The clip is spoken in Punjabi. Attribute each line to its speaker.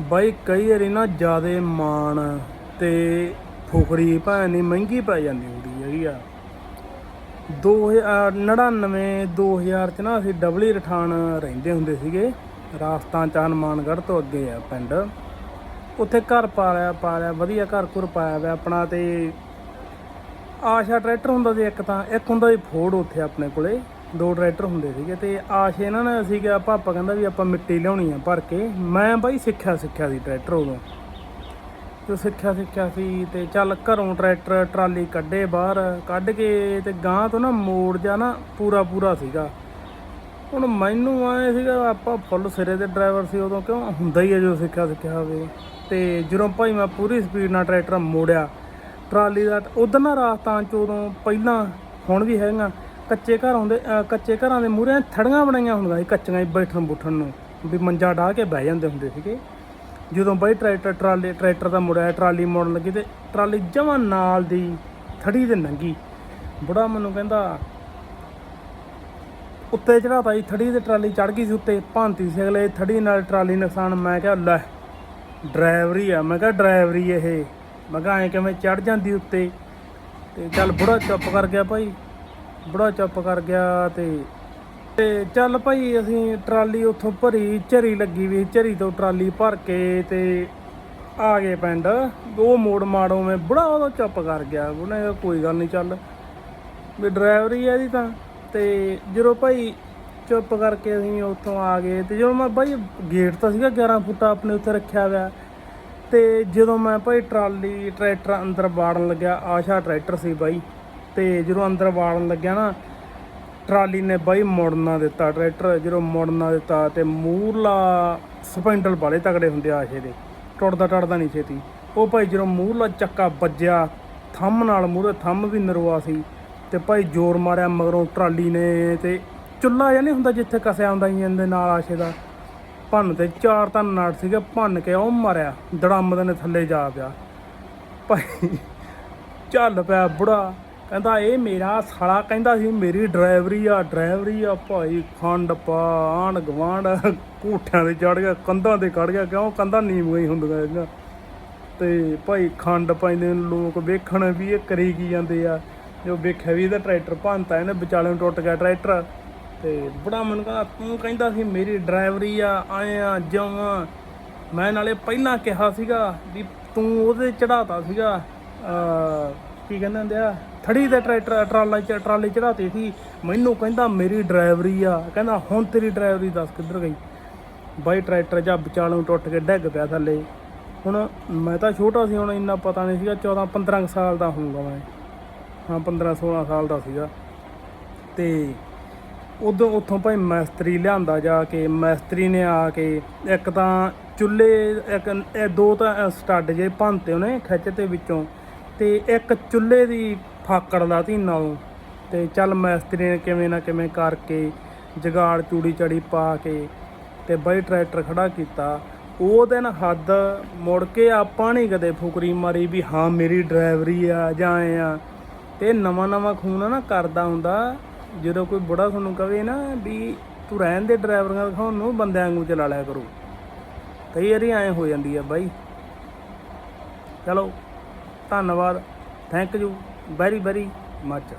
Speaker 1: ਬਾਈ, ਕਈ ਵਾਰੀ ਨਾ ਜਿਆਦੇ ਮਾਣ ਤੇ ਫੁਕਰੀ ਭਾਵੇਂ ਨਹੀਂ ਮਹਿੰਗੀ ਪੈ ਜਾਂਦੀ ਹੁੰਦੀ ਹੈਗੀ ਆ। 2099 2000 ਚ ਨਾ ਅਸੀਂ ਡਬਲੀ ਰਠਾਨ ਰਹਿੰਦੇ ਹੁੰਦੇ ਸੀਗੇ। ਰਾਜਸਥਾਨ ਚ ਹਨੂੰਮਾਨਗੜ੍ਹ ਤੋਂ ਅੱਗੇ ਆ ਪਿੰਡ। ਉੱਥੇ ਘਰ ਪਾ ਲਿਆ ਪਾ ਲਿਆ ਵਧੀਆ ਘਰ ਘੁਰ ਪਾਇਆ ਹੋਇਆ ਆਪਣਾ ਤੇ ਆਸ਼ਾ ਟਰੈਕਟਰ ਹੁੰਦਾ ਸੀ ਇੱਕ ਤਾਂ, ਇੱਕ ਹੁੰਦਾ ਸੀ ਫੋਰਡ ਉੱਥੇ ਆਪਣੇ ਕੋਲੇ। ਦੋ ਟਰੈਕਟਰ ਹੁੰਦੇ ਸੀਗੇ ਤੇ ਆਸ਼ ਇਹਨਾਂ ਨੇ ਸੀਗਾ ਕਿਹਾ ਪਾਪਾ ਕਹਿੰਦਾ ਵੀ ਆਪਾਂ ਮਿੱਟੀ ਲਿਆਉਣੀ ਆ ਭਰ ਕੇ। ਮੈਂ ਬਾਈ ਸਿੱਖਿਆ ਸਿੱਖਿਆ ਸੀ ਟਰੈਕਟਰ ਉਦੋਂ। ਜੋ ਸਿੱਖਿਆ ਸਿੱਖਿਆ ਸੀ ਤੇ ਚੱਲ ਘਰੋਂ ਟਰੈਕਟਰ, ਟਰਾਲੀ ਕੱਢੇ ਬਾਹਰ, ਕੱਢ ਕੇ ਤੇ ਗਾਂ ਤੋਂ ਨਾ ਮੋੜ ਜਾ ਨਾ ਪੂਰਾ ਪੂਰਾ ਸੀਗਾ। ਹੁਣ ਮੈਨੂੰ ਆਏ ਸੀਗਾ, ਆਪਾਂ ਫੁੱਲ ਸਿਰੇ ਦੇ ਡਰਾਈਵਰ ਸੀ ਉਦੋਂ, ਕਿਉਂ ਹੁੰਦਾ ਹੀ ਹੈ ਜੋ ਸਿੱਖਿਆ ਸਿੱਖਿਆ ਹੋਵੇ। ਤੇ ਜਦੋਂ ਭਾਈ ਮੈਂ ਪੂਰੀ ਸਪੀਡ ਨਾਲ ਟਰੈਕਟਰ ਮੋੜਿਆ, ਟਰਾਲੀ ਦਾ ਉਧਰ ਨਾ ਰਾਜਸਥਾਨ ਚ ਉਦੋਂ ਪਹਿਲਾਂ ਹੁਣ ਵੀ ਹੈਗਾ ਕੱਚੇ ਘਰ ਹੁੰਦੇ ਕੱਚੇ ਘਰਾਂ ਦੇ ਮੂਹਰੇ ਥੜੀਆਂ ਬਣਾਈਆਂ ਹੁੰਦੀਆਂ ਸੀ ਕੱਚੀਆਂ ਹੀ ਬੈਠਣ ਬੁੱਠਣ ਨੂੰ, ਵੀ ਮੰਜਾ ਢਾ ਕੇ ਬਹਿ ਜਾਂਦੇ ਹੁੰਦੇ ਸੀਗੇ। ਜਦੋਂ ਬਾਈ ਟਰੈਕਟਰ, ਟਰਾਲੀ, ਟਰੈਕਟਰ ਦਾ ਮੁੜਿਆ, ਟਰਾਲੀ ਮੋੜਨ ਲੱਗੀ ਤੇ ਟਰਾਲੀ ਜਮਾਂ ਨਾਲ ਦੀ ਥੜੀ ਦੇ ਨੰਗੀ। ਬੁੜਾ ਮੈਨੂੰ ਕਹਿੰਦਾ, ਉੱਤੇ ਚੜਾਤਾ ਜੀ ਥੜੀ ਤੇ ਟਰਾਲੀ ਚੜ ਗਈ ਸੀ ਉੱਤੇ, ਭਾਂਤੀ ਸੀ ਅਗਲੇ ਥੜੀ ਨਾਲ ਟਰਾਲੀ ਨੁਕਸਾਨ। ਮੈਂ ਕਿਹਾ, ਲੈ, ਡਰਾਈਵਰੀ ਆ। ਮੈਂ ਕਿਹਾ, ਡਰਾਈਵਰੀ ਇਹ। ਮੈਂ ਕਿਹਾ, ਐਂ ਕਿਵੇਂ ਚੜ ਜਾਂਦੀ ਉੱਤੇ? ਤੇ ਚੱਲ ਬੁੜਾ ਚੁੱਪ ਕਰ ਗਿਆ ਭਾਈ। ਬੜਾ ਚੁੱਪ ਕਰ ਗਿਆ ਤੇ ਤੇ ਚੱਲ ਭਾਈ ਅਸੀਂ ਟਰਾਲੀ ਉੱਥੋਂ ਭਰੀ, ਝਰੀ ਲੱਗੀ ਵੀ ਝਰੀ ਤੋਂ ਟਰਾਲੀ ਭਰ ਕੇ ਤੇ ਆ ਗਏ ਪਿੰਡ। ਉਹ ਮੋੜ ਮਾੜੋ ਮੈਂ ਬੜਾ ਉਦੋਂ ਚੁੱਪ ਕਰ ਗਿਆ, ਉਹਨੇ ਕੋਈ ਗੱਲ ਨਹੀਂ ਚੱਲ। ਵੀ ਡਰਾਈਵਰੀ ਹੈ ਇਹਦੀ ਤਾਂ। ਤੇ ਜਦੋਂ ਭਾਈ ਚੁੱਪ ਕਰਕੇ ਅਸੀਂ ਉੱਥੋਂ ਆ ਗਏ ਤੇ ਜਦੋਂ ਮੈਂ ਭਾਈ ਗੇਟ ਤਾਂ ਸੀਗਾ 11 ਫੁੱਟ ਆਪਣੇ ਉੱਤੇ ਰੱਖਿਆ ਹੋਇਆ। ਤੇ ਜਦੋਂ ਮੈਂ ਭਾਈ ਟਰਾਲੀ ਟਰੈਕਟਰ ਅੰਦਰ ਬਾੜਨ ਲੱਗਿਆ, ਆਸ਼ਾ ਟਰੈਕਟਰ ਸੀ ਬਾਈ ਤੇ ਜਦੋਂ ਅੰਦਰ ਵਾੜਨ ਲੱਗਿਆ ਨਾ, ਟਰਾਲੀ ਨੇ ਬਾਈ ਮੁੜਨਾ ਦਿੱਤਾ, ਟਰੈਕਟਰ ਜਦੋਂ ਮੁੜਨਾ ਦਿੱਤਾ ਤੇ ਮੂਰਲਾ ਸਪੈਂਡਲ ਵਾਲੇ ਤਗੜੇ ਹੁੰਦੇ ਆ ਆਸ਼ੇ ਦੇ, ਟੁੱਟਦਾ ਟੜਦਾ ਨਹੀਂ ਛੇਤੀ। ਉਹ ਭਾਈ ਜਦੋਂ ਮੂਰਲਾ ਚੱਕਾ ਵੱਜਿਆ, ਥੰਮ ਨਾਲ ਮੂਹਰੇ ਥੰਮ ਵੀ ਨਰਵਾ ਸੀ ਤੇ ਭਾਈ ਜ਼ੋਰ ਮਾਰਿਆ ਮਗਰੋਂ ਟਰਾਲੀ ਨੇ ਤੇ ਚੁੱਲਾ ਜਿਹਾ ਨਹੀਂ ਹੁੰਦਾ ਜਿੱਥੇ ਕਸਿਆ ਹੁੰਦਾ ਇੰਜਨ ਦੇ ਨਾਲ ਆਸ਼ੇ ਦਾ। ਭੰਨ ਤੇ ਚਾਰ ਤਾਂ ਨਾਟ ਸੀਗੇ, ਭੰਨ ਕੇ ਉਹ ਮਾਰਿਆ, ਦੜੰਮ ਦੇ ਨੇ ਥੱਲੇ ਜਾ ਪਿਆ। ਭਾਈ ਚੱਲ ਪਿਆ ਬੁੜਾ। ਕਹਿੰਦਾ ਇਹ ਮੇਰਾ ਸਾਲਾ ਕਹਿੰਦਾ ਸੀ, ਮੇਰੀ ਡਰਾਈਵਰੀ ਆ ਡਰਾਈਵਰੀ ਆ ਭਾਈ, ਖੰਡ ਪਾ ਆਣ ਗਵਾਂਡ ਕੋਠਿਆਂ ਤੇ ਚੜ ਗਿਆ, ਕੰਧਾਂ ਤੇ ਕੱਢ ਗਿਆ, ਕਿਉਂ ਕੰਧਾਂ ਨੀਵੀਆਂ ਹੀ ਹੁੰਦੀਆਂ ਇਹਨਾਂ ਤੇ ਭਾਈ ਖੰਡ ਪਾਉਂਦੇ ਲੋਕ ਵੇਖਣ ਵੀ ਇਹ ਕਰੀ ਕੀ ਜਾਂਦੇ ਆ। ਜੋ ਵੇਖਿਆ ਵੀ ਇਹਦਾ ਟਰੈਕਟਰ ਭੰਨਤਾ, ਇਹਨੇ ਵਿਚਾਲੇ ਨੂੰ ਟੁੱਟ ਗਿਆ ਟਰੈਕਟਰ। ਤੇ ਬੜਾ ਮਨ ਕਹਿੰਦਾ, ਤੂੰ ਕਹਿੰਦਾ ਸੀ ਮੇਰੀ ਡਰਾਈਵਰੀ ਆ, ਆਏ ਆ ਮੈਂ ਨਾਲੇ ਪਹਿਲਾਂ ਕਿਹਾ ਸੀਗਾ ਵੀ ਤੂੰ ਉਹਦੇ ਚੜਾਤਾ ਸੀਗਾ ਅ ਕੀ ਕਹਿੰਦੇ ਹੁੰਦੇ ਆ? ਥੜੀ ਦੇ ਟਰੈਕਟਰ, ਟਰਾਲਾ ਚ, ਟਰਾਲੀ ਚੜਾਤੀ ਸੀ। ਮੈਨੂੰ ਕਹਿੰਦਾ ਮੇਰੀ ਡਰਾਈਵਰੀ ਆ। ਕਹਿੰਦਾ ਹੁਣ ਤੇਰੀ ਡਰਾਈਵਰੀ ਦੱਸ ਕਿੱਧਰ ਗਈ? ਬਾਈ ਟਰੈਕਟਰ ਜਾਂ ਵਿਚਾਲੋਂ ਟੁੱਟ ਕੇ ਡਿੱਗ ਪਿਆ ਥੱਲੇ। ਹੁਣ ਮੈਂ ਤਾਂ ਛੋਟਾ ਸੀ, ਹੁਣ ਇੰਨਾ ਪਤਾ ਨਹੀਂ ਸੀਗਾ 14 15 ਕੁ ਸਾਲ ਦਾ ਹੋਊਗਾ ਮੈਂ। ਹਾਂ 15 16 ਸਾਲ ਦਾ ਸੀਗਾ। ਤੇ ਉਦੋਂ ਉੱਥੋਂ ਭਾਈ ਮੈਸਤਰੀ ਲਿਆਂਦਾ ਜਾ ਕੇ, ਮੈਸਤਰੀ ਨੇ ਆ ਕੇ ਇੱਕ ਤਾਂ ਚੁੱਲ੍ਹੇ, ਇੱਕ ਇਹ ਦੋ ਤਾਂ ਸਟੱਡ ਜੇ ਭੰਨਤੇ ਉਹਨੇ ਖਿੱਚ ਤੇ ਵਿੱਚੋਂ। ਤੇ ਇੱਕ ਚੁੱਲ੍ਹੇ ਦੀ ਫਾਕੜ ਲਾਤੀ ਨਾਲੋਂ ਤੇ ਚੱਲ ਮੈਸਤਰੀ ਨੇ ਕਿਵੇਂ ਨਾ ਕਿਵੇਂ ਕਰਕੇ ਜਗਾੜ ਚੂੜੀ ਚੜੀ ਪਾ ਕੇ ਤੇ ਬਾਈ ਟਰੈਕਟਰ ਖੜਾ ਕੀਤਾ। ਉਹ ਦਿਨ ਹੱਦ ਮੁੜ ਕੇ ਆਪਾਂ ਨਹੀਂ ਕਦੇ ਫੁਕਰੀ ਮਾਰੀ ਵੀ ਹਾਂ, ਮੇਰੀ ਡਰਾਈਵਰੀ ਆ ਜਾਂ ਐਂ ਆ। ਤੇ ਨਵਾਂ ਨਵਾਂ ਖੂਨ ਆ ਨਾ ਕਰਦਾ ਹੁੰਦਾ। ਜਦੋਂ ਕੋਈ ਬੁੜਾ ਤੁਹਾਨੂੰ ਕਵੇ ਨਾ ਵੀ ਤੂੰ ਰਹਿਣ ਦੇ ਡਰਾਈਵਰਾਂ ਦਿਖਾਉਣ ਨੂੰ, ਬੰਦਿਆਂ ਵਾਂਗੂ ਚਲਾ ਲਿਆ ਕਰੋ। ਕਈ ਵਾਰੀ ਐਂ ਹੋ ਜਾਂਦੀ ਆ ਬਾਈ। ਚਲੋ। ਧੰਨਵਾਦ। Thank you. Very very much.